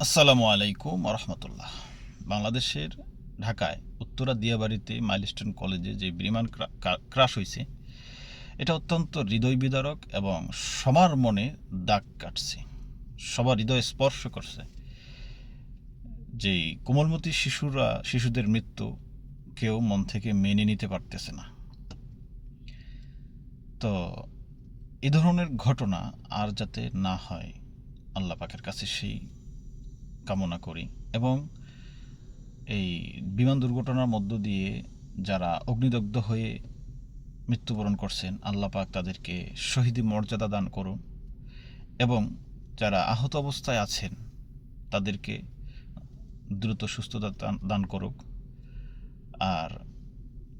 আসসালামু আলাইকুম রহমতুল্লাহ বাংলাদেশের ঢাকায় উত্তরা দিয়াবাড়িতে মাইলস্টোন কলেজে যে বিমান ক্রা- ক্রাশ হয়েছে এটা অত্যন্ত হৃদয় বিদারক এবং সবার মনে দাগ কাটছে, সবার হৃদয় স্পর্শ করছে যে কোমলমতি শিশুরা, শিশুদের মৃত্যু কেউ মন থেকে মেনে নিতে পারতেছে না। তো এ ধরনের ঘটনা আর যাতে না হয়, আল্লাহ পাকের কাছে সেই কামনা করি। এবং এই বিমান দুর্ঘটনার মধ্য দিয়ে যারা অগ্নিদগ্ধ হয়ে মৃত্যুবরণ করছেন, আল্লাহ পাক তাদেরকে শহীদি মর্যাদা দান করুন। এবং যারা আহত অবস্থায় আছেন, তাদেরকে দ্রুত সুস্থতা দান- করুক। আর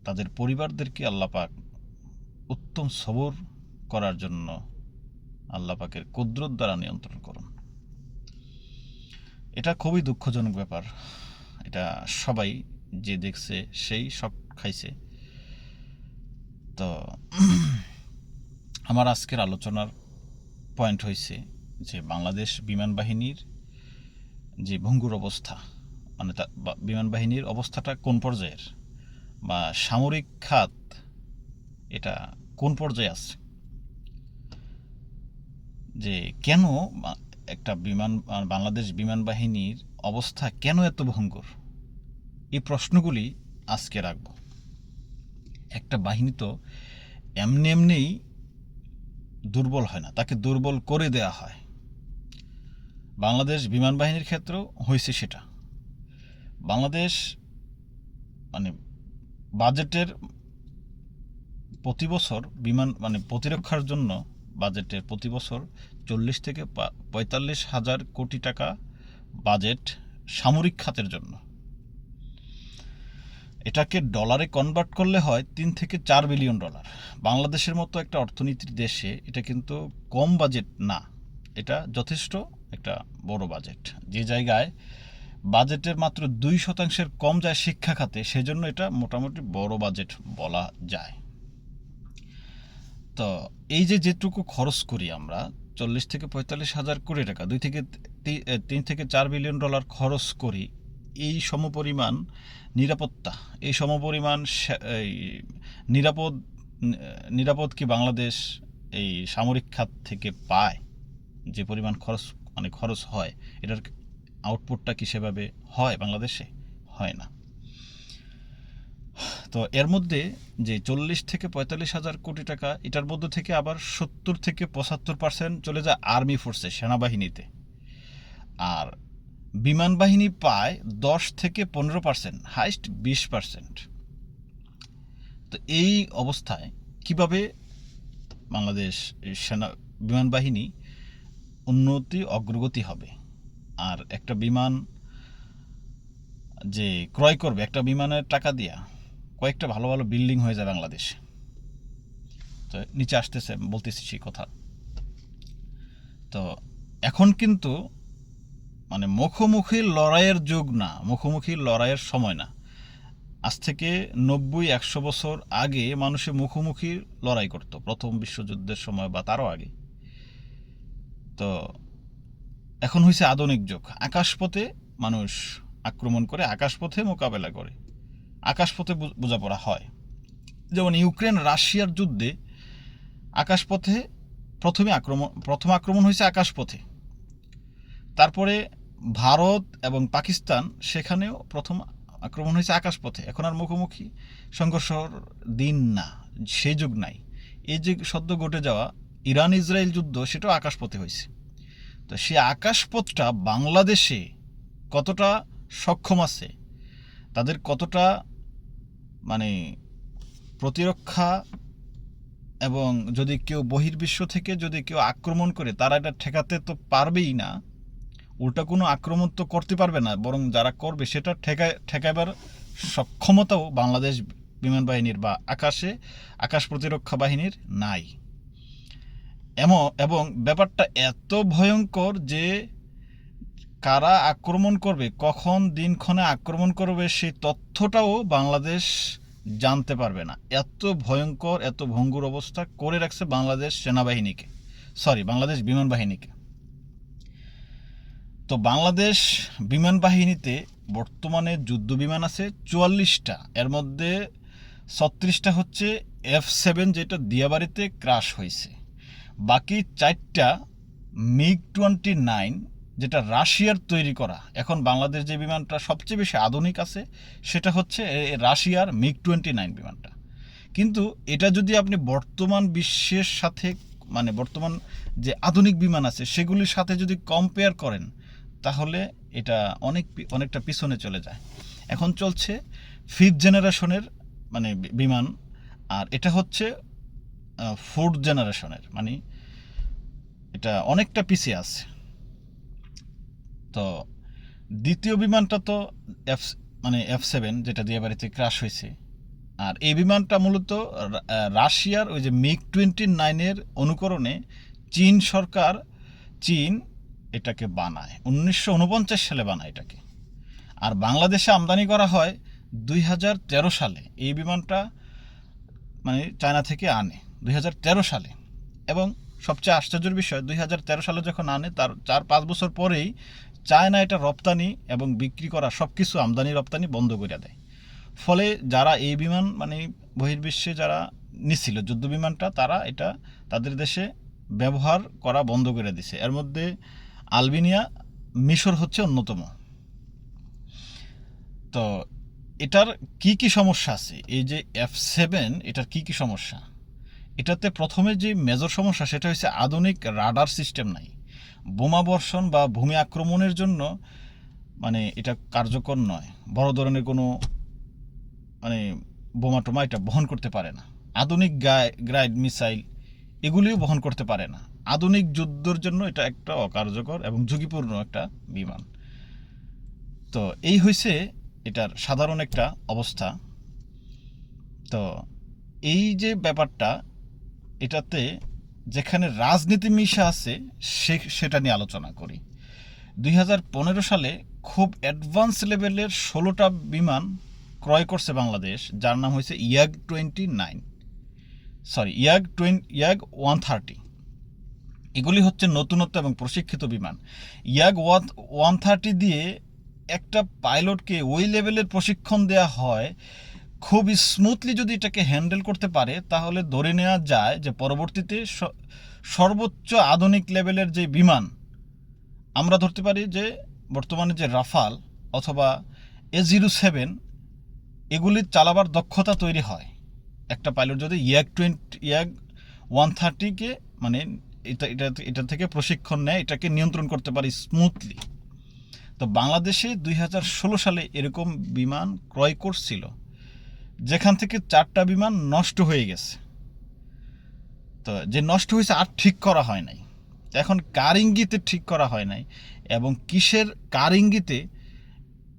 তাদের পরিবারদেরকে আল্লাহ পাক উত্তম সবর করার জন্য আল্লাহ পাকের কুদরত দ্বারা নিয়ন্ত্রণ করুন। এটা খুবই দুঃখজনক ব্যাপার। এটা সবাই যে দেখছে সেই সব খাইছে। তো আমার আজকের আলোচনার পয়েন্ট হয়েছে যে বাংলাদেশ বিমান বাহিনীর যে ভঙ্গুর অবস্থা মানে তা বিমান বাহিনীর অবস্থাটা কোন পর্যায়ের বা সামরিক খাত এটা কোন পর্যায়ে আছে? যে কেন একটা বিমান বাংলাদেশ বিমান বাহিনীর অবস্থা কেন এত ভঙ্গুর এই প্রশ্নগুলি আজকে রাখব। একটা বাহিনী তো এমনি এমনিই দুর্বল হয় না, তাকে দুর্বল করে দেয়া হয়। বাংলাদেশ বিমান বাহিনীর ক্ষেত্রেও হয়েছে সেটা। বাংলাদেশ মানে বাজেটের প্রতি বছর বিমান মানে প্রতিরক্ষার জন্য বাজেটের প্রতি বছর চল্লিশ থেকে পঁয়তাল্লিশ হাজার কোটি টাকা বাজেট সামরিক খাতের জন্য। এটাকে ডলারে কনভার্ট করলে হয় তিন থেকে চার বিলিয়ন ডলার বাংলাদেশের মতো একটা অর্থনীতির দেশে এটা কিন্তু কম বাজেট না। এটা যথেষ্ট একটা বড় বাজেট। যে জায়গায় বাজেটের মাত্র দুই শতাংশের কম যায় শিক্ষা খাতে, সেজন্য এটা মোটামুটি বড় বাজেট বলা যায়। তো এই যে যেটুকু খরচ করি আমরা চল্লিশ থেকে পঁয়তাল্লিশ হাজার কোটি টাকা, দুই থেকে তিন থেকে চার বিলিয়ন ডলার খরচ করি, এই সমপরিমাণ নিরাপত্তা, এই সমপরিমাণ এই নিরাপদ নিরাপদ কি বাংলাদেশ এই সামরিক খাত থেকে পায়? যে পরিমাণ খরচ মানে খরচ হয়, এটার আউটপুটটা কি সেভাবে হয় বাংলাদেশে? হয় না। তো এর মধ্যে যে চল্লিশ থেকে পঁয়তাল্লিশ হাজার কোটি টাকা, এটার মধ্যে থেকে আবার সত্তর থেকে পঁচাত্তর পার্সেন্ট চলে যায় আর্মি ফোর্সে সেনাবাহিনীতে। আর বিমান বাহিনী পায় দশ থেকে পনেরো পার্সেন্ট হাইস্ট বিশ পার্সেন্ট তো এই অবস্থায় কীভাবে বাংলাদেশ সেনা, বিমান বাহিনী উন্নতি, অগ্রগতি হবে? আর একটা বিমান যে ক্রয় করবে, একটা বিমানের টাকা দিয়া কয়েকটা ভালো ভালো বিল্ডিং হয়ে যায় বাংলাদেশে। তো নিচে আসতেছে, বলতেছি সেই কথা। তো এখন কিন্তু মানে মুখোমুখি লড়াইয়ের যুগ না, মুখোমুখি লড়াইয়ের সময় না। আজ থেকে নব্বই, একশো বছর আগে মানুষে মুখোমুখি লড়াই করত, প্রথম বিশ্বযুদ্ধের সময় বা তারও আগে। তো এখন হয়েছে আধুনিক যুগ। আকাশপথে মানুষ আক্রমণ করে, আকাশপথে মোকাবেলা করে। আকাশপথে বোঝাপড়া হয়। যেমন ইউক্রেন রাশিয়ার যুদ্ধে আকাশপথে প্রথমে আক্রমণ প্রথম আক্রমণ হয়েছে আকাশপথে। তারপরে ভারত এবং পাকিস্তান সেখানেও প্রথম আক্রমণ হয়েছে আকাশপথে। এখন আর মুখোমুখি সংঘর্ষর দিন না সেই যুগ নাই। এই যে সদ্য ঘটে যাওয়া ইরান ইসরায়েল যুদ্ধ, সেটাও আকাশপথে হয়েছে। তো সে আকাশপথটা বাংলাদেশে কতটা সক্ষম আছে, তাদের কতটা মানে প্রতিরক্ষা এবং যদি কেউ বহির্বিশ্ব থেকে যদি কেউ আক্রমণ করে, তারা এটা ঠেকাতে তো পারবেই না। উল্টা কোনো আক্রমণ তো করতে পারবে না, বরং যারা করবে সেটা ঠেকায়, ঠেকাবার সক্ষমতাও বাংলাদেশ বিমান বাহিনীর বা আকাশে, আকাশ প্রতিরক্ষা বাহিনীর নাই। এমন, এবং ব্যাপারটা এত ভয়ঙ্কর যে কারা আক্রমণ করবে, কখন দিনক্ষণে আক্রমণ করবে, সেই তথ্যটাও বাংলাদেশ জানতে পারবে না। এত ভয়ঙ্কর, এত ভঙ্গুর অবস্থা করে রাখছে বাংলাদেশ সেনাবাহিনীকে। সরি বাংলাদেশ বিমান বাহিনীকে। তো বাংলাদেশ বিমান বাহিনীতে বর্তমানে যুদ্ধ বিমান আছে চুয়াল্লিশটা। এর মধ্যে ছত্রিশটা হচ্ছে এফ সেভেন, যেটা দিয়াবাড়িতে ক্রাশ হয়েছে। বাকি চারটা, মিগ টোয়েন্টি নাইন যেটা রাশিয়ার তৈরি করা। এখন বাংলাদেশ যে বিমানটা সবচেয়ে বেশি আধুনিক আছে, সেটা হচ্ছে রাশিয়ার মিগ টোয়েন্টি নাইন বিমানটা। কিন্তু এটা যদি আপনি বর্তমান বিশ্বের সাথে মানে বর্তমান যে আধুনিক বিমান আছে, সেগুলির সাথে যদি কম্পেয়ার করেন, তাহলে এটা অনেক অনেকটা পিছনে চলে যায়। এখন চলছে ফিফথ জেনারেশনের মানে বিমান, আর এটা হচ্ছে ফোর্থ জেনারেশনের মানে এটা অনেকটা পিছিয়ে আছে। তো দ্বিতীয় বিমানটা তো এফ মানে এফ সেভেন যেটা দিয়ে বাড়িতে ক্রাশ হয়েছে। আর এই বিমানটা মূলত রাশিয়ার ওই যে মিগ টোয়েন্টি নাইনের অনুকরণে চীন সরকার, চীন এটাকে বানায়। উনিশশো উনপঞ্চাশ সালে বানায় এটাকে। আর বাংলাদেশে আমদানি করা হয় দুই হাজার তেরো সালে। এই বিমানটা মানে চায়না থেকে আনে দুই হাজার তেরো সালে। এবং সবচেয়ে আশ্চর্যের বিষয়, দুই হাজার তেরো সালে যখন আনে, তার চার পাঁচ বছর পরেই চায়না এটা রপ্তানি এবং বিক্রি করা সব কিছু আমদানি রপ্তানি বন্ধ করে দেয়। ফলে যারা এই বিমান মানে বহির্বিশ্বে যারা নিছিল, যুদ্ধ বিমানটা, তারা এটা তাদের দেশে ব্যবহার করা বন্ধ করে দিছে। এর মধ্যে আলবেনিয়া, মিশর হচ্ছে অন্যতম। তো এটার কি কি সমস্যা আছে? এই যে এফ সেভেন এটার কি কি সমস্যা? এটাতে প্রথমে যে মেজর সমস্যা, সেটা হচ্ছে আধুনিক রাডার সিস্টেম নাই। বোমা বর্ষণ বা ভূমি আক্রমণের জন্য মানে এটা কার্যকর নয়। বড় ধরনের কোনো মানে বোমা টোমা এটা বহন করতে পারে না। আধুনিক গ্রাইড মিসাইল এগুলিও বহন করতে পারে না। আধুনিক যুদ্ধের জন্য এটা একটা অকার্যকর এবং ঝুঁকিপূর্ণ একটা বিমান। তো এই হয়েছে এটার সাধারণ একটা অবস্থা। তো এই যে ব্যাপারটা, এটাতে যেখানে রাজনীতি মিশে আছে, সে, সেটা নিয়ে আলোচনা করি। দুই হাজার পনেরো সালে খুব অ্যাডভান্স লেভেলের ষোলোটা বিমান ক্রয় করছে বাংলাদেশ, যার নাম হয়েছে ইয়াগ টোয়েন্টি নাইন। সরি ইয়াগ টোয়েন, ইয়াগ ওয়ান থার্টি। এগুলি হচ্ছে নতুনত্ব এবং প্রশিক্ষিত বিমান। ইয়াগ ওয়ান ওয়ান থার্টি দিয়ে একটা পাইলটকে ওই লেভেলের প্রশিক্ষণ দেওয়া হয় খুব স্মুথলি যদি এটাকে হ্যান্ডেল করতে পারে, তাহলে ধরে নেওয়া যায় যে পরবর্তীতে সর্বোচ্চ আধুনিক লেভেলের যে বিমান, আমরা ধরতে পারি যে বর্তমানে যে রাফাল অথবা এ জিরো সেভেন এগুলি চালাবার দক্ষতা তৈরি হয়। একটা পাইলট যদি ইয়াগ টোয়েন্টি ইয়াগ ওয়ান থার্টিকে মানে এটা এটা এটা থেকে প্রশিক্ষণ নেয়, এটাকে নিয়ন্ত্রণ করতে পারে স্মুথলি তো বাংলাদেশে দুই হাজার ষোলো সালে এরকম বিমান ক্রয় করছিল। যেখান থেকে চারটা বিমান নষ্ট হয়ে গেছে। তো যে নষ্ট হয়েছে আর ঠিক করা হয় নাই। এখন কার ইঙ্গিতে ঠিক করা হয় নাই এবং কিসের কার ইঙ্গিতে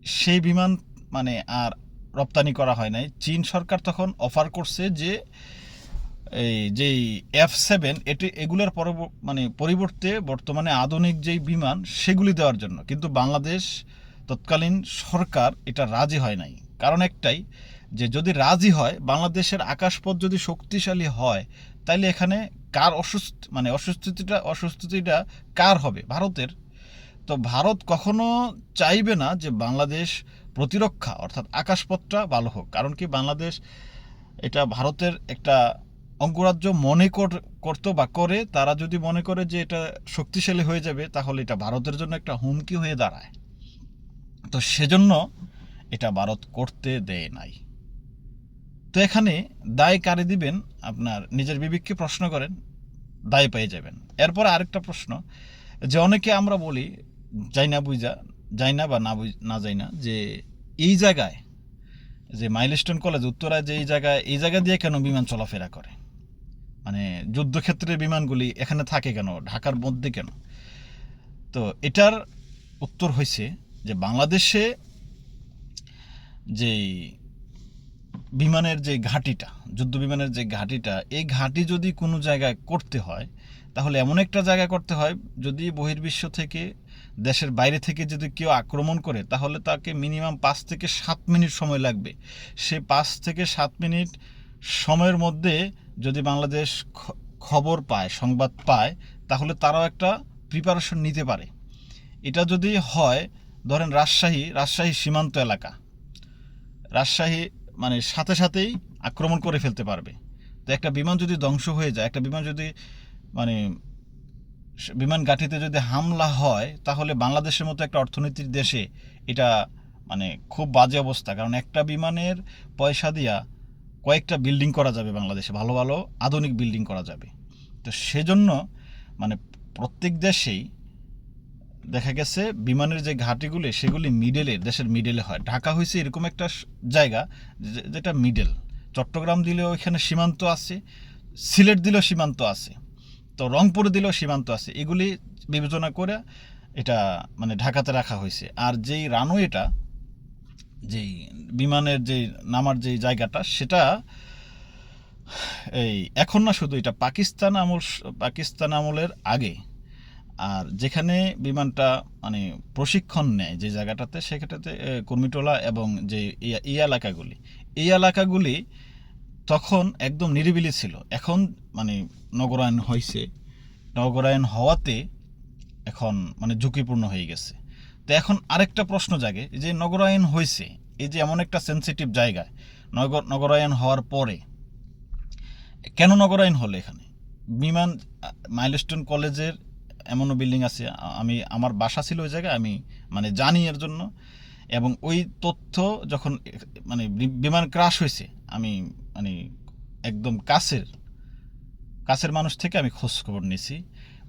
সেই বিমান মানে আর রপ্তানি করা হয় নাই। চীন সরকার তখন অফার করছে যে, এই যেই এফ সেভেন এটি এগুলোর পর মানে পরিবর্তে বর্তমানে আধুনিক যেই বিমান, সেগুলি দেওয়ার জন্য। কিন্তু বাংলাদেশ তৎকালীন সরকার এটা রাজি হয় নাই। কারণ একটাই যে যদি রাজি হয়, বাংলাদেশের আকাশপথ যদি শক্তিশালী হয়, তাইলে এখানে কার অসুস্থ মানে অসুস্থতিটা অসুস্থতিটা কার হবে? ভারতের। তো ভারত কখনো চাইবে না যে বাংলাদেশ প্রতিরক্ষা, অর্থাৎ আকাশপথটা ভালো হোক। কারণ কি বাংলাদেশ এটা ভারতের একটা অঙ্গরাজ্য মনে কর- করতো বা করে, তারা যদি মনে করে যে এটা শক্তিশালী হয়ে যাবে, তাহলে এটা ভারতের জন্য একটা হুমকি হয়ে দাঁড়ায়। তো সেজন্য এটা ভারত করতে দেয় নাই। তো এখানে দায় কারে দিবেন? আপনার নিজের বিবেককে প্রশ্ন করেন, দায় পেয়ে যাবেন। এরপর আরেকটা প্রশ্ন, যে অনেকে আমরা বলি, যাই না বুঝা, যাই না বা না বুঝ- না যাই না, যে এই জায়গায়, যে মাইলস্টোন কলেজ উত্তরায় যে এই জায়গায়, এই জায়গা দিয়ে কেন বিমান চলাফেরা করে? মানে যুদ্ধক্ষেত্রের বিমানগুলি এখানে থাকে কেন? ঢাকার মধ্যে কেন? তো এটার উত্তর হয়েছে যে বাংলাদেশে যে বিমানের যে ঘাঁটিটা, যুদ্ধ বিমানের যে ঘাঁটিটা, এই ঘাঁটি যদি কোনো জায়গায় করতে হয়, তাহলে এমন একটা জায়গা করতে হয়, যদি বহির্বিশ্ব থেকে, দেশের বাইরে থেকে যদি কেউ আক্রমণ করে, তাহলে তাকে মিনিমাম পাঁচ থেকে সাত মিনিট সময় লাগবে। সে পাঁচ থেকে সাত মিনিট সময়ের মধ্যে যদি বাংলাদেশ খবর পায়, সংবাদ পায়, তাহলে তারাও একটা প্রিপারেশন নিতে পারে। এটা যদি হয়, ধরেন রাজশাহী রাজশাহী সীমান্ত এলাকা। রাজশাহী মানে সাথে সাথেই আক্রমণ করে ফেলতে পারবে। তো একটা বিমান যদি ধ্বংস হয়ে যায়, একটা বিমান যদি মানে বিমান ঘাঁটিতে যদি হামলা হয়, তাহলে বাংলাদেশের মতো একটা অর্থনীতির দেশে এটা মানে খুব বাজে অবস্থা। কারণ একটা বিমানের পয়সা দিয়া কয়েকটা বিল্ডিং করা যাবে বাংলাদেশে, ভালো ভালো আধুনিক বিল্ডিং করা যাবে। তো সেজন্য মানে প্রত্যেক দেশেই দেখা গেছে বিমানের যে ঘাটিগুলি, সেগুলি মিডেলে দেশের মিডেলে হয়। ঢাকা হয়েছে এরকম একটা জায়গা যেটা মিডেল চট্টগ্রাম দিলেও এখানে সীমান্ত আছে, সিলেট দিলেও সীমান্ত আছে, তো রংপুরে দিলেও সীমান্ত আছে। এগুলি বিবেচনা করে এটা মানে ঢাকাতে রাখা হয়েছে আর যেই রানওয়েটা, যেই বিমানের যে নামার যে জায়গাটা, সেটা এই এখন না শুধু, এটা পাকিস্তান আমল পাকিস্তান আমলের আগে আর যেখানে বিমানটা মানে প্রশিক্ষণ নেয় যে জায়গাটাতে এ, কুর্মিটোলা এবং যে এই- এলাকাগুলি। এই এলাকাগুলি তখন একদম নিরিবিলি ছিল। এখন মানে নগরায়ণ হয়েছে নগরায়ণ হওয়াতে এখন মানে ঝুঁকিপূর্ণ হয়ে গেছে। তো এখন আরেকটা প্রশ্ন জাগে যে নগরায়ণ হয়েছে এই যে এমন একটা সেন্সিটিভ জায়গায় নগর নগরায়ণ হওয়ার পরে কেন নগরায়ণ হলো এখানে? বিমান মাইলস্টোন কলেজের এমনও বিল্ডিং আছে আমি, আমার বাসা ছিল ওই জায়গায়, আমি মানে জানি এর জন্য। এবং ওই তথ্য যখন মানে বিমান ক্রাশ হয়েছে, আমি মানে একদম কাছের কাছের মানুষ থেকে আমি খোঁজ খবর নিয়েছি।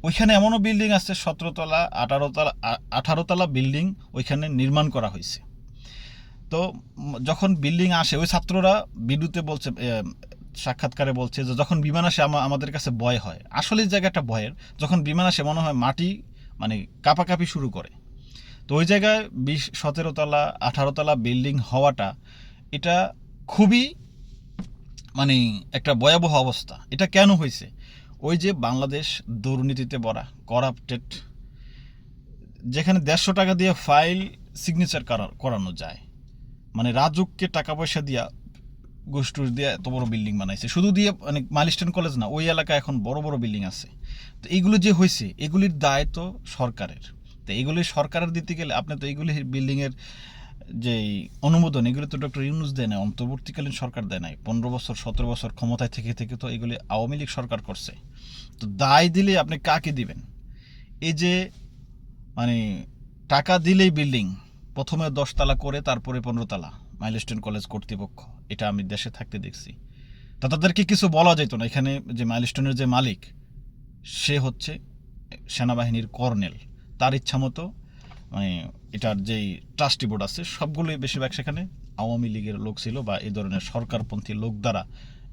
ওইখানে এমনও বিল্ডিং আছে সতেরো তলা আঠারো তলা বিল্ডিং ওইখানে নির্মাণ করা হয়েছে। তো যখন বিল্ডিং আসে, ওই ছাত্ররা বিদ্যুতে বলছে সাক্ষাৎকারে বলছে যে যখন বিমান আসে আমা- আমাদের কাছে ভয় হয়। আসলে জায়গাটা ভয়ের। যখন বিমান আসে মনে হয় মাটি মানে কাঁপাকাঁপি শুরু করে। তো ওই জায়গায় বিশ, সতেরো তলা, আঠারো তলা বিল্ডিং হওয়াটা এটা খুবই মানে একটা ভয়াবহ অবস্থা। এটা কেন হয়েছে? ওই যে বাংলাদেশ দুর্নীতিতে ভরা করাপ্টেড যেখানে দেড়শো টাকা দিয়ে ফাইল সিগনেচার করানো যায়। মানে রাজুককে টাকা পয়সা দিয়া গোষ্ঠুর দিয়ে এত বড় বিল্ডিং বানাইছে। শুধু দিয়ে মানে মাইলস্টোন কলেজ না, ওই এলাকায় এখন বড় বড় বিল্ডিং আছে। তো এইগুলো যে হয়েছে এগুলির দায় তো সরকারের। তো এগুলি সরকারের দিতে গেলে আপনি তো এইগুলি বিল্ডিংয়ের যে অনুমোদন, এগুলো তো ডক্টর ইউনুস দেয় না অন্তর্বর্তীকালীন সরকার দেয় নাই। পনেরো বছর, সতেরো বছর ক্ষমতায় থেকে থেকে তো এগুলি আওয়ামী লীগ সরকার করছে। তো দায় দিলে আপনি কাকে দিবেন? এই যে মানে টাকা দিলেই বিল্ডিং প্রথমে দশতলা করে, তারপরে পনেরো তলা মাইলস্টোন কলেজ কর্তৃপক্ষ, এটা আমি দেশে থাকতে দেখছি। তা তাদেরকে কিছু বলা যেত না, এখানে যে মাইলস্টোনের যে মালিক, সে হচ্ছে সেনাবাহিনীর কর্নেল। তার ইচ্ছা মতো মানে এটার যেই ট্রাস্টি বোর্ড আছে, সবগুলোই বেশিরভাগ সেখানে আওয়ামী লীগের লোক ছিল বা এই ধরনের সরকারপন্থী লোক দ্বারা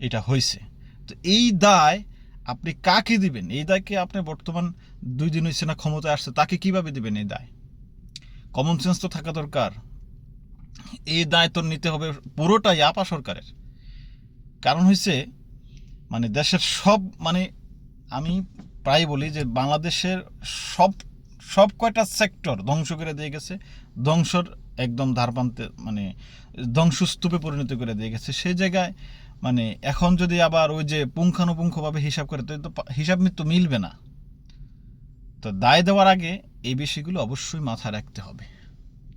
এটা হয়েছে তো এই দায় আপনি কাকে দিবেন? এই দায়কে আপনি বর্তমান দুই দিন হয়েছে না ক্ষমতায় আসছে, তাকে কীভাবে দিবেন এই দায়? কমন সেন্স তো থাকা দরকার। এই দায় তো নিতে হবে পুরোটাই আপা সরকারের। কারণ হয়েছে মানে দেশের সব মানে আমি প্রায় বলি যে বাংলাদেশের সব সব কয়টা সেক্টর ধ্বংস করে দিয়ে গেছে, ধ্বংসর একদম ধারপান্তে মানে ধ্বংসস্তূপে পরিণত করে দিয়ে গেছে। সেই জায়গায় মানে এখন যদি আবার ওই যে পুঙ্খানুপুঙ্খভাবে হিসাব করে, তো হিসাব মৃত্যু মিলবে না। তো দায় দেওয়ার আগে এই বিষয়গুলো অবশ্যই মাথায় রাখতে হবে।